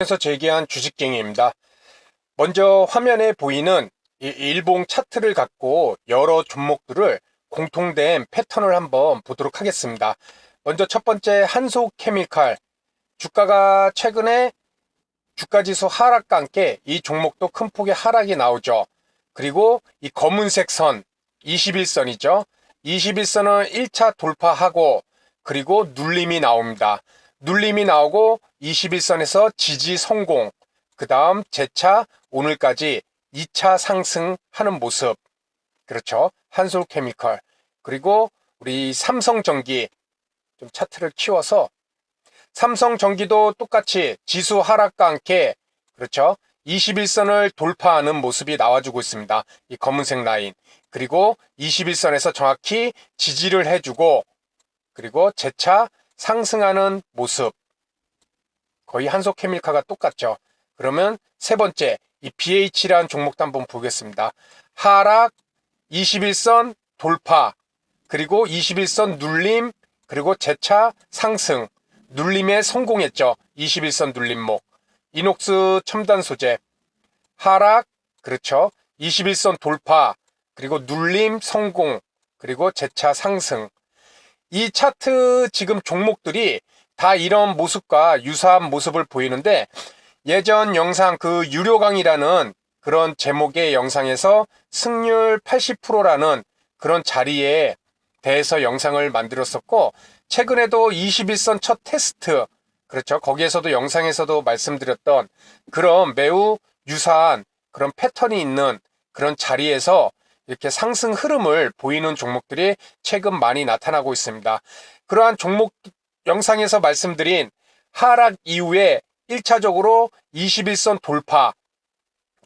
에서 제기한 주식갱이입니다. 먼저 화면에 보이는 이 일봉 차트를 갖고 여러 종목들을 공통된 패턴을 한번 보도록 하겠습니다. 먼저 첫 번째 한소 케미칼 주가가 최근에 주가지수 하락과 함께 이 종목도 큰 폭의 하락이 나오죠. 그리고 이 검은색 선 21선이죠. 21선은 1차 돌파하고 그리고 눌림이 나옵니다. 눌림이 나오고 21선에서 지지 성공. 그 다음 재차 오늘까지 2차 상승하는 모습. 그렇죠. 한솔 케미컬. 그리고 우리 삼성전기 좀 차트를 키워서 삼성전기도 똑같이 지수 하락과 함께 그렇죠. 21선을 돌파하는 모습이 나와주고 있습니다. 이 검은색 라인. 그리고 21선에서 정확히 지지를 해주고 그리고 재차 상승하는 모습. 거의 한속 케미카가 똑같죠. 그러면 세 번째, 이 BH라는 종목도 한번 보겠습니다. 하락, 21선 돌파, 그리고 21선 눌림, 그리고 재차 상승. 눌림에 성공했죠. 21선 눌림목. 이녹스 첨단 소재. 하락, 그렇죠. 21선 돌파, 그리고 눌림 성공, 그리고 재차 상승. 이 차트 지금 종목들이 다 이런 모습과 유사한 모습을 보이는데 예전 영상 그 유료 강의라는 그런 제목의 영상에서 승률 80%라는 그런 자리에 대해서 영상을 만들었었고 최근에도 21선 첫 테스트 그렇죠. 거기에서도 영상에서도 말씀드렸던 그런 매우 유사한 그런 패턴이 있는 그런 자리에서 이렇게 상승 흐름을 보이는 종목들이 최근 많이 나타나고 있습니다. 그러한 종목 영상에서 말씀드린 하락 이후에 1차적으로 21선 돌파,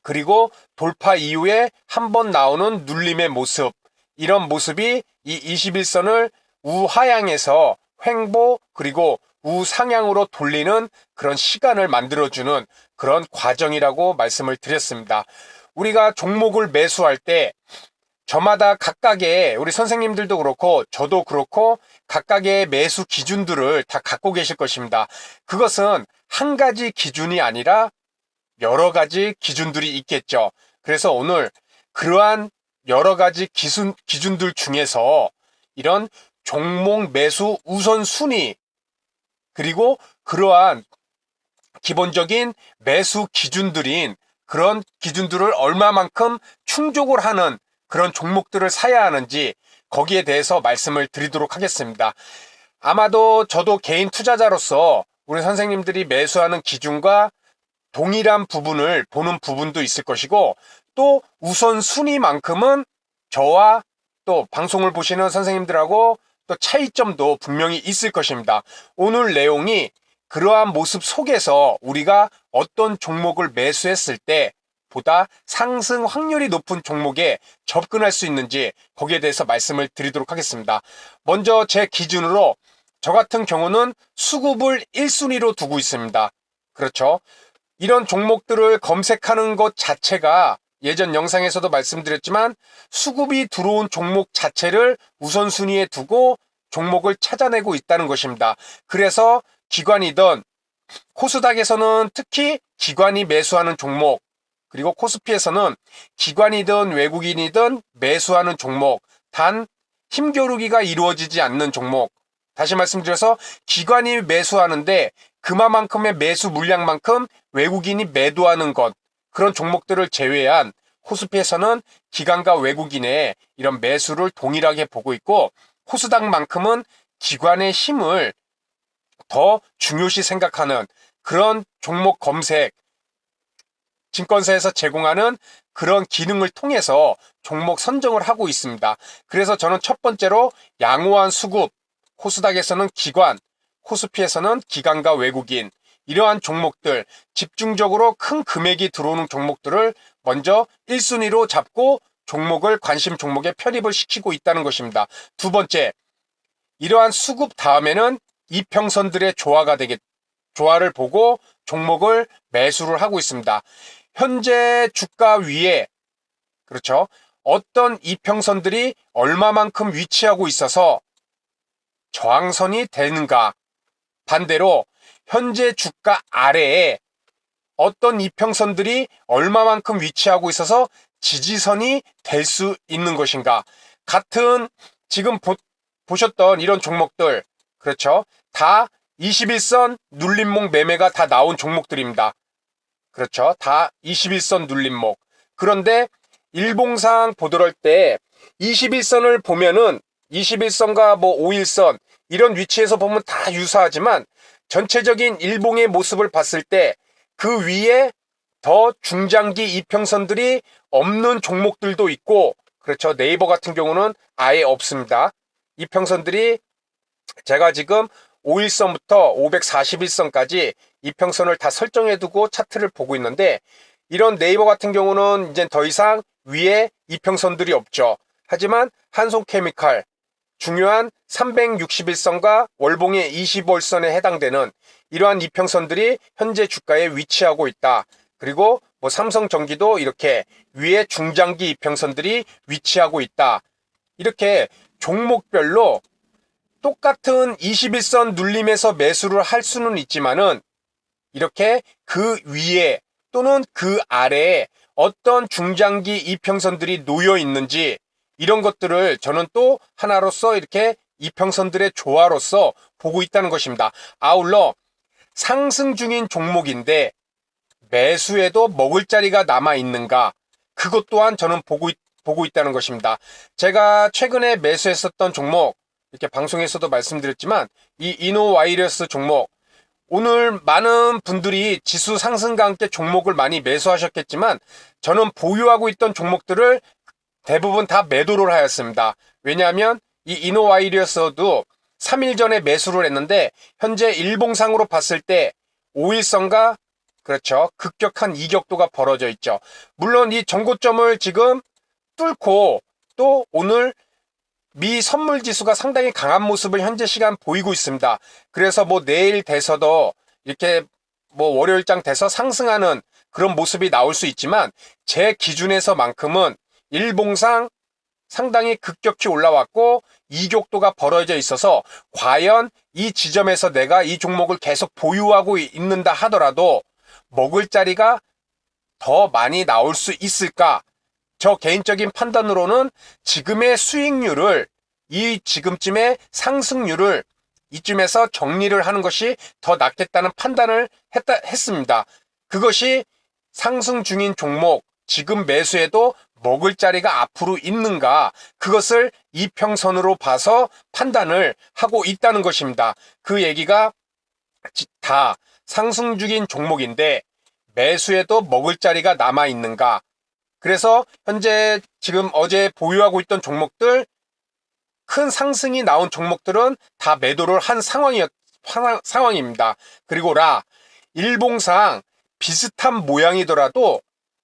그리고 돌파 이후에 한 번 나오는 눌림의 모습, 이런 모습이 이 21선을 우하향에서 횡보, 그리고 우상향으로 돌리는 그런 시간을 만들어주는 그런 과정이라고 말씀을 드렸습니다. 우리가 종목을 매수할 때 저마다 각각의 우리 선생님들도 그렇고 저도 그렇고 각각의 매수 기준들을 다 갖고 계실 것입니다. 그것은 한 가지 기준이 아니라 여러 가지 기준들이 있겠죠. 그래서 오늘 그러한 여러 가지 기준, 기준들 중에서 이런 종목 매수 우선순위 그리고 그러한 기본적인 매수 기준들인 그런 기준들을 얼마만큼 충족을 하는 그런 종목들을 사야 하는지 거기에 대해서 말씀을 드리도록 하겠습니다. 아마도 저도 개인 투자자로서 우리 선생님들이 매수하는 기준과 동일한 부분을 보는 부분도 있을 것이고 또 우선순위만큼은 저와 또 방송을 보시는 선생님들하고 또 차이점도 분명히 있을 것입니다. 오늘 내용이 그러한 모습 속에서 우리가 어떤 종목을 매수했을 때 보다 상승 확률이 높은 종목에 접근할 수 있는지 거기에 대해서 말씀을 드리도록 하겠습니다. 먼저 제 기준으로 저 같은 경우는 수급을 1순위로 두고 있습니다. 그렇죠. 이런 종목들을 검색하는 것 자체가 예전 영상에서도 말씀드렸지만 수급이 들어온 종목 자체를 우선순위에 두고 종목을 찾아내고 있다는 것입니다. 그래서 기관이든 코스닥에서는 특히 기관이 매수하는 종목 그리고 코스피에서는 기관이든 외국인이든 매수하는 종목, 단 힘겨루기가 이루어지지 않는 종목. 다시 말씀드려서 기관이 매수하는데 그만큼의 매수 물량만큼 외국인이 매도하는 것. 그런 종목들을 제외한 코스피에서는 기관과 외국인의 이런 매수를 동일하게 보고 있고 코스닥만큼은 기관의 힘을 더 중요시 생각하는 그런 종목 검색, 증권사에서 제공하는 그런 기능을 통해서 종목 선정을 하고 있습니다. 그래서 저는 첫 번째로 양호한 수급, 코스닥에서는 기관, 코스피에서는 기관과 외국인, 이러한 종목들, 집중적으로 큰 금액이 들어오는 종목들을 먼저 1순위로 잡고 종목을 관심 종목에 편입을 시키고 있다는 것입니다. 두 번째, 이러한 수급 다음에는 이평선들의 조화가 되겠, 조화를 보고 종목을 매수를 하고 있습니다. 현재 주가 위에 그렇죠. 어떤 이평선들이 얼마만큼 위치하고 있어서 저항선이 되는가. 반대로 현재 주가 아래에 어떤 이평선들이 얼마만큼 위치하고 있어서 지지선이 될 수 있는 것인가. 같은 지금 보, 보셨던 이런 종목들, 그렇죠? 다 21선 눌림목 매매가 다 나온 종목들입니다. 그렇죠? 다 21선 눌림목. 그런데 일봉상 보도할 때 21선을 보면은 21선과 뭐 5일선 이런 위치에서 보면 다 유사하지만 전체적인 일봉의 모습을 봤을 때 그 위에 더 중장기 이평선들이 없는 종목들도 있고 그렇죠. 네이버 같은 경우는 아예 없습니다. 이평선들이 제가 지금 5일선부터 541선까지 이평선을 다 설정해 두고 차트를 보고 있는데 이런 네이버 같은 경우는 이제 더 이상 위에 이평선들이 없죠. 하지만 한송케미칼 중요한 361선과 월봉의 20월선에 해당되는 이러한 이평선들이 현재 주가에 위치하고 있다. 그리고 뭐 삼성전기도 이렇게 위에 중장기 이평선들이 위치하고 있다. 이렇게 종목별로 똑같은 21선 눌림에서 매수를 할 수는 있지만은 이렇게 그 위에 또는 그 아래에 어떤 중장기 이평선들이 놓여 있는지 이런 것들을 저는 또 하나로서 이렇게 이평선들의 조화로서 보고 있다는 것입니다. 아울러 상승 중인 종목인데 매수에도 먹을 자리가 남아 있는가 그것 또한 저는 보고 있, 보고 있다는 것입니다. 제가 최근에 매수했었던 종목 이렇게 방송에서도 말씀드렸지만 이 이노와이러스 종목 오늘 많은 분들이 지수 상승과 함께 종목을 많이 매수하셨겠지만 저는 보유하고 있던 종목들을 대부분 다 매도를 하였습니다. 왜냐하면 이 이노와이리어스도 3일 전에 매수를 했는데 현재 일봉상으로 봤을 때 5일선과 그렇죠. 급격한 이격도가 벌어져 있죠. 물론 이 정고점을 지금 뚫고 또 오늘 미 선물 지수가 상당히 강한 모습을 현재 시간 보이고 있습니다. 그래서 뭐 내일 돼서도 이렇게 뭐 월요일장 돼서 상승하는 그런 모습이 나올 수 있지만 제 기준에서만큼은 일봉상 상당히 급격히 올라왔고 이격도가 벌어져 있어서 과연 이 지점에서 내가 이 종목을 계속 보유하고 있는다 하더라도 먹을 자리가 더 많이 나올 수 있을까? 저 개인적인 판단으로는 지금의 수익률을 이 지금쯤의 상승률을 이쯤에서 정리를 하는 것이 더 낫겠다는 판단을 했다, 했습니다. 그것이 상승 중인 종목, 지금 매수해도 먹을 자리가 앞으로 있는가 그것을 이평선으로 봐서 판단을 하고 있다는 것입니다. 그 얘기가 다 상승 중인 종목인데 매수해도 먹을 자리가 남아 있는가 그래서 현재 지금 어제 보유하고 있던 종목들 큰 상승이 나온 종목들은 다 매도를 한 상황이었 상황입니다. 그리고 라 일봉상 비슷한 모양이더라도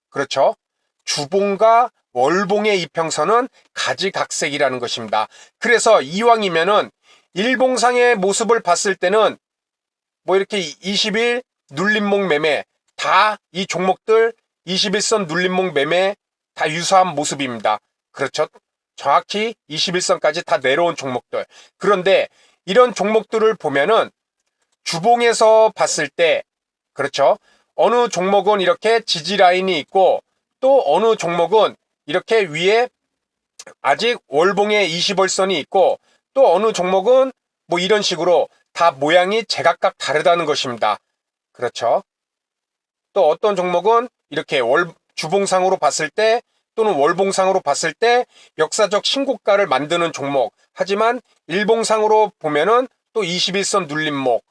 그렇죠. 주봉과 월봉의 이평선은 가지각색이라는 것입니다. 그래서 이왕이면은 일봉상의 모습을 봤을 때는 뭐 이렇게 20일 눌림목 매매 다 이 종목들 21선 눌림목 매매 다 유사한 모습입니다. 그렇죠? 정확히 21선까지 다 내려온 종목들. 그런데 이런 종목들을 보면은 주봉에서 봤을 때 그렇죠? 어느 종목은 이렇게 지지 라인이 있고 또 어느 종목은 이렇게 위에 아직 월봉에 20월선이 있고 또 어느 종목은 뭐 이런 식으로 다 모양이 제각각 다르다는 것입니다. 그렇죠? 또 어떤 종목은 이렇게 월 주봉상으로 봤을 때 또는 월봉상으로 봤을 때 역사적 신고가를 만드는 종목. 하지만 일봉상으로 보면은 또 21선 눌림목.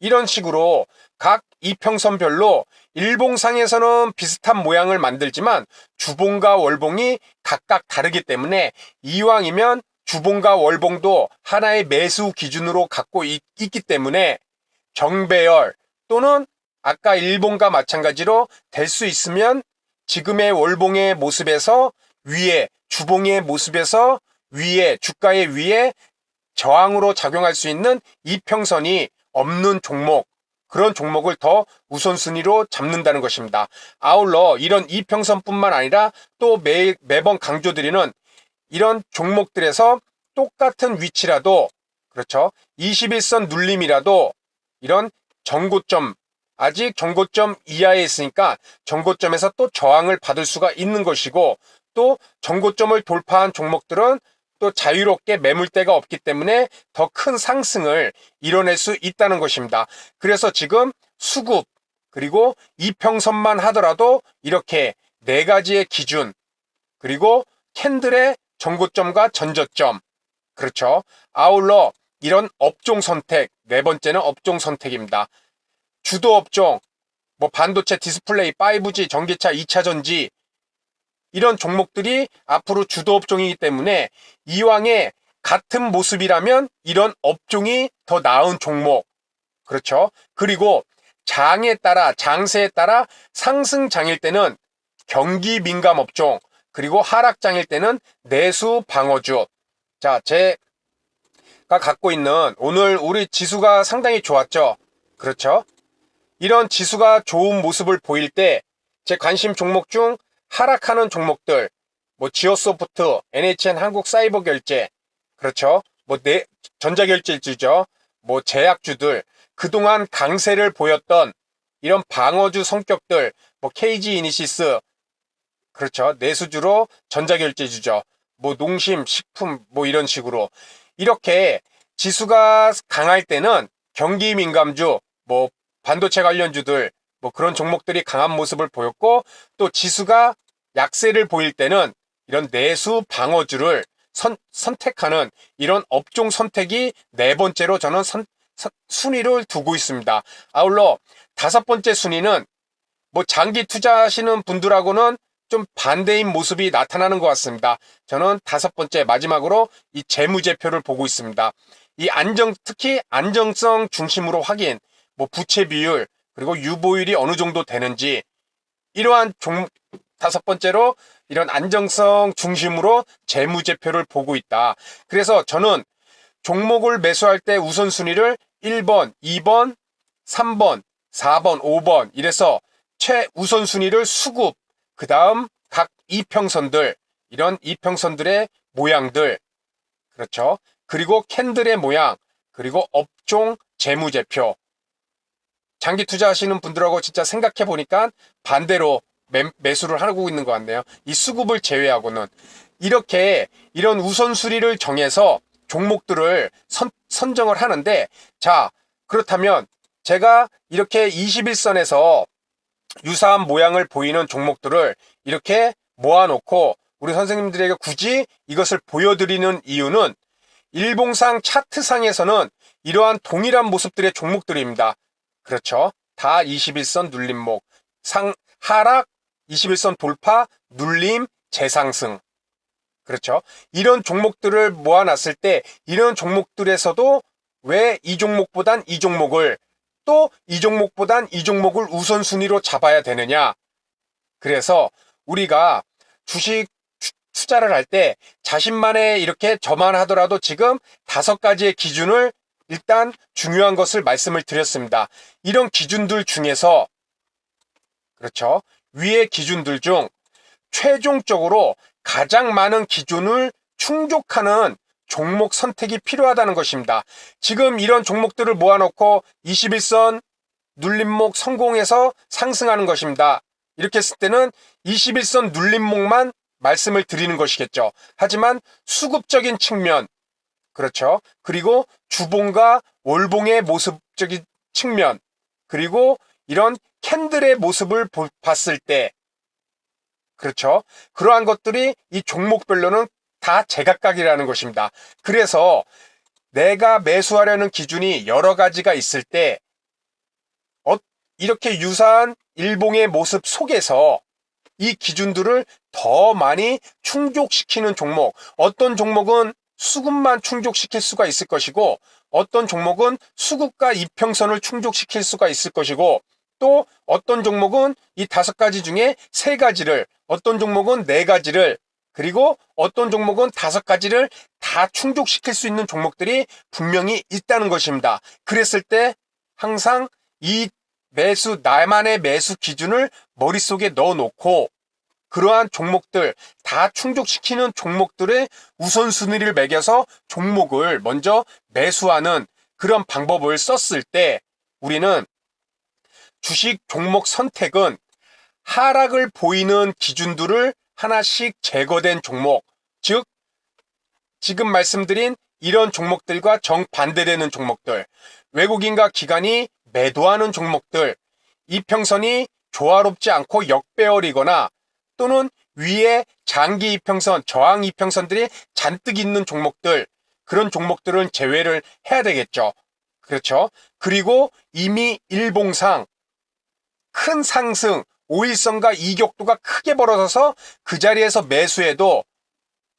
이런 식으로 각 이평선별로 일봉상에서는 비슷한 모양을 만들지만 주봉과 월봉이 각각 다르기 때문에 이왕이면 주봉과 월봉도 하나의 매수 기준으로 갖고 있, 기 때문에 정배열 또는 아까 일봉과 마찬가지로 될 수 있으면 지금의 월봉의 모습에서 위에 주봉의 모습에서 위에 주가의 위에 저항으로 작용할 수 있는 이평선이 없는 종목 그런 종목을 더 우선순위로 잡는다는 것입니다. 아울러 이런 이평선뿐만 아니라 또 매, 매번 강조드리는 이런 종목들에서 똑같은 위치라도 그렇죠. 21선 눌림이라도 이런 전고점 아직 정고점 이하에 있으니까 정고점에서 또 저항을 받을 수가 있는 것이고 또 정고점을 돌파한 종목들은 또 자유롭게 매물대가 없기 때문에 더 큰 상승을 이뤄낼 수 있다는 것입니다. 그래서 지금 수급 그리고 이평선만 하더라도 이렇게 네 가지의 기준 그리고 캔들의 정고점과 전저점 그렇죠. 아울러 이런 업종 선택 네 번째는 업종 선택입니다. 주도 업종 뭐 반도체 디스플레이 5G 전기차 2차 전지 이런 종목들이 앞으로 주도 업종이기 때문에 이왕에 같은 모습이라면 이런 업종이 더 나은 종목. 그렇죠. 그리고 장에 따라, 장세에 따라 상승장일 때는 경기 민감 업종, 그리고 하락장일 때는 내수 방어주. 자, 제가 갖고 있는 오늘 우리 지수가 상당히 좋았죠. 그렇죠. 이런 지수가 좋은 모습을 보일 때 제 관심 종목 중 하락하는 종목들, 뭐 지오소프트, NHN 한국 사이버 결제, 그렇죠. 뭐 내, 전자결제주죠. 뭐 제약주들, 그동안 강세를 보였던 이런 방어주 성격들, 뭐 KG 이니시스, 그렇죠. 내수주로 전자결제주죠. 뭐 농심, 식품, 뭐 이런 식으로. 이렇게 지수가 강할 때는 경기 민감주, 뭐 반도체 관련주들, 뭐 그런 종목들이 강한 모습을 보였고 또 지수가 약세를 보일 때는 이런 내수 방어주를 선, 선택하는 이런 업종 선택이 네 번째로 저는 선, 선- 순위를 두고 있습니다. 아울러 다섯 번째 순위는 뭐 장기 투자하시는 분들하고는 좀 반대인 모습이 나타나는 것 같습니다. 저는 다섯 번째 마지막으로 이 재무제표를 보고 있습니다. 이 안정 특히 안정성 중심으로 확인, 뭐 부채 비율 그리고 유보율이 어느 정도 되는지 이러한 종 다섯 번째로 이런 안정성 중심으로 재무제표를 보고 있다. 그래서 저는 종목을 매수할 때 우선순위를 1번, 2번, 3번, 4번, 5번 이래서 최우선순위를 수급, 그 다음 각 이평선들, 이런 이평선들의 모양들, 그렇죠. 그리고 캔들의 모양, 그리고 업종 재무제표. 장기 투자하시는 분들하고 진짜 생각해 보니까 반대로 매, 매수를 하고 있는 것 같네요. 이 수급을 제외하고는 이렇게 이런 우선순위를 정해서 종목들을 선, 선정을 하는데 자 그렇다면 제가 이렇게 21선에서 유사한 모양을 보이는 종목들을 이렇게 모아놓고 우리 선생님들에게 굳이 이것을 보여드리는 이유는 일봉상 차트상에서는 이러한 동일한 모습들의 종목들입니다. 그렇죠. 다 21선 눌림목, 상, 하락, 21선 돌파, 눌림, 재상승. 그렇죠. 이런 종목들을 모아놨을 때 이런 종목들에서도 왜 이 종목보단 이 종목을 또 이 종목보단 이 종목을 우선순위로 잡아야 되느냐. 그래서 우리가 주식 투- 투자를 할 때 자신만의 이렇게 저만 하더라도 지금 다섯 가지의 기준을 일단 중요한 것을 말씀을 드렸습니다. 이런 기준들 중에서 그렇죠. 위의 기준들 중 최종적으로 가장 많은 기준을 충족하는 종목 선택이 필요하다는 것입니다. 지금 이런 종목들을 모아놓고 21선 눌림목 성공해서 상승하는 것입니다. 이렇게 했을 때는 21선 눌림목만 말씀을 드리는 것이겠죠. 하지만 수급적인 측면, 그렇죠. 그리고 주봉과 월봉의 모습적인 측면, 그리고 이런 캔들의 모습을 보- 봤을 때, 그렇죠. 그러한 것들이 이 종목별로는 다 제각각이라는 것입니다. 그래서 내가 매수하려는 기준이 여러 가지가 있을 때, 어, 이렇게 유사한 일봉의 모습 속에서 이 기준들을 더 많이 충족시키는 종목, 어떤 종목은 수급만 충족시킬 수가 있을 것이고, 어떤 종목은 수급과 이평선을 충족시킬 수가 있을 것이고, 또 어떤 종목은 이 다섯 가지 중에 세 가지를, 어떤 종목은 네 가지를, 그리고 어떤 종목은 다섯 가지를 다 충족시킬 수 있는 종목들이 분명히 있다는 것입니다. 그랬을 때 항상 이 매수, 나만의 매수 기준을 머릿속에 넣어 놓고 그러한 종목들 다 충족시키는 종목들의 우선순위를 매겨서 종목을 먼저 매수하는 그런 방법을 썼을 때 우리는 주식 종목 선택은 하락을 보이는 기준들을 하나씩 제거된 종목, 즉 지금 말씀드린 이런 종목들과 정반대되는 종목들, 외국인과 기관이 매도하는 종목들, 이평선이 조화롭지 않고 역배열이거나 또는 위에 장기 이평선, 저항 이평선들이 잔뜩 있는 종목들, 그런 종목들은 제외를 해야 되겠죠. 그렇죠. 그리고 이미 일봉상 큰 상승, 오일선과 이격도가 크게 벌어져서 그 자리에서 매수해도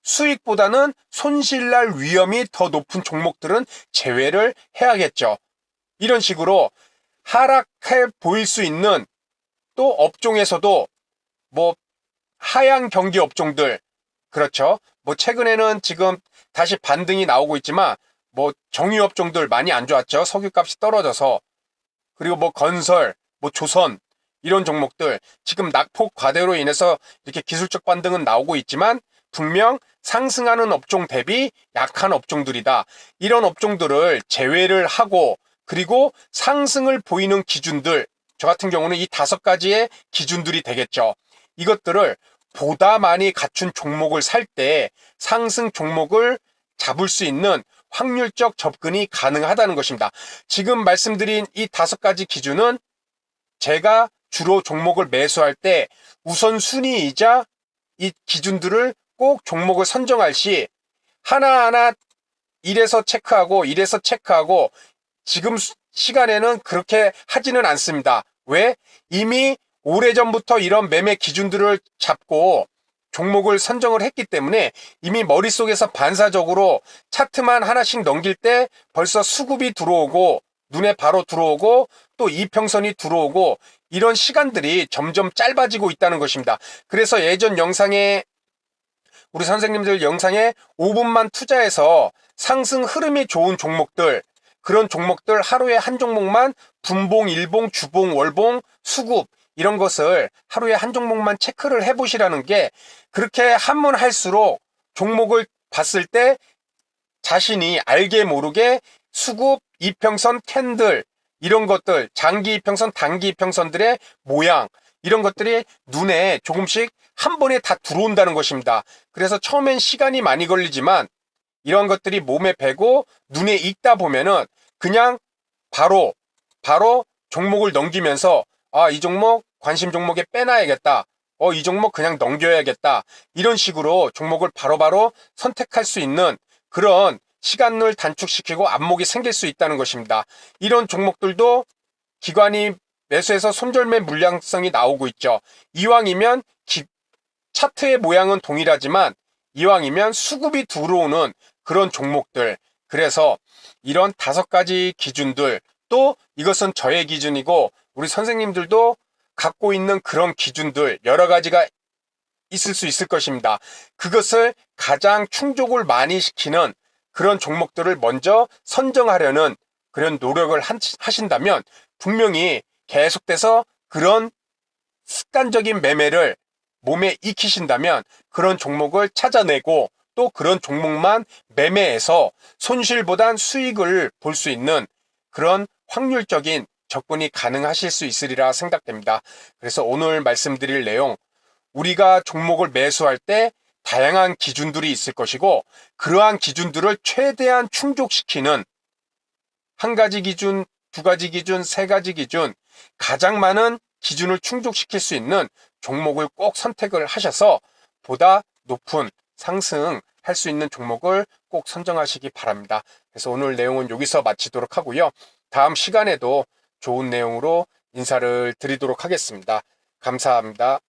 수익보다는 손실 날 위험이 더 높은 종목들은 제외를 해야겠죠. 이런 식으로 하락해 보일 수 있는 또 업종에서도 뭐 하향 경기 업종들 그렇죠. 뭐 최근에는 지금 다시 반등이 나오고 있지만 뭐 정유 업종들 많이 안 좋았죠. 석유값이 떨어져서 그리고 뭐 건설, 뭐 조선 이런 종목들 지금 낙폭 과대로 인해서 이렇게 기술적 반등은 나오고 있지만 분명 상승하는 업종 대비 약한 업종들이다. 이런 업종들을 제외를 하고 그리고 상승을 보이는 기준들 저 같은 경우는 이 다섯 가지의 기준들이 되겠죠. 이것들을 보다 많이 갖춘 종목을 살 때 상승 종목을 잡을 수 있는 확률적 접근이 가능하다는 것입니다. 지금 말씀드린 이 다섯 가지 기준은 제가 주로 종목을 매수할 때 우선순위이자 이 기준들을 꼭 종목을 선정할 시 하나하나 이래서 체크하고 이래서 체크하고 지금 수- 시간에는 그렇게 하지는 않습니다. 왜? 이미 오래전부터 이런 매매 기준들을 잡고 종목을 선정을 했기 때문에 이미 머릿속에서 반사적으로 차트만 하나씩 넘길 때 벌써 수급이 들어오고 눈에 바로 들어오고 또 이평선이 들어오고 이런 시간들이 점점 짧아지고 있다는 것입니다. 그래서 예전 영상에 우리 선생님들 영상에 5분만 투자해서 상승 흐름이 좋은 종목들 그런 종목들 하루에 한 종목만 분봉, 일봉, 주봉, 월봉, 수급 이런 것을 하루에 한 종목만 체크를 해보시라는 게 그렇게 하면 할수록 종목을 봤을 때 자신이 알게 모르게 수급, 이평선, 캔들 이런 것들 장기 이평선, 단기 이평선들의 모양 이런 것들이 눈에 조금씩 한 번에 다 들어온다는 것입니다. 그래서 처음엔 시간이 많이 걸리지만 이런 것들이 몸에 배고 눈에 익다 보면은 그냥 바로 바로 종목을 넘기면서 아 이 종목 관심 종목에 빼놔야겠다. 어 이 종목 그냥 넘겨야겠다. 이런 식으로 종목을 바로 바로 선택할 수 있는 그런 시간을 단축시키고 안목이 생길 수 있다는 것입니다. 이런 종목들도 기관이 매수해서 손절매 물량성이 나오고 있죠. 이왕이면 기- 차트의 모양은 동일하지만 이왕이면 수급이 들어오는 그런 종목들. 그래서 이런 다섯 가지 기준들 또 이것은 저의 기준이고 우리 선생님들도 갖고 있는 그런 기준들 여러 가지가 있을 수 있을 것입니다. 그것을 가장 충족을 많이 시키는 그런 종목들을 먼저 선정하려는 그런 노력을 한- 하신다면 분명히 계속돼서 그런 습관적인 매매를 몸에 익히신다면 그런 종목을 찾아내고 또 그런 종목만 매매해서 손실보단 수익을 볼 수 있는 그런 확률적인 접근이 가능하실 수 있으리라 생각됩니다. 그래서 오늘 말씀드릴 내용, 우리가 종목을 매수할 때 다양한 기준들이 있을 것이고, 그러한 기준들을 최대한 충족시키는 한 가지 기준, 두 가지 기준, 세 가지 기준, 가장 많은 기준을 충족시킬 수 있는 종목을 꼭 선택을 하셔서 보다 높은 상승 할 수 있는 종목을 꼭 선정하시기 바랍니다. 그래서 오늘 내용은 여기서 마치도록 하고요. 다음 시간에도 좋은 내용으로 인사를 드리도록 하겠습니다. 감사합니다.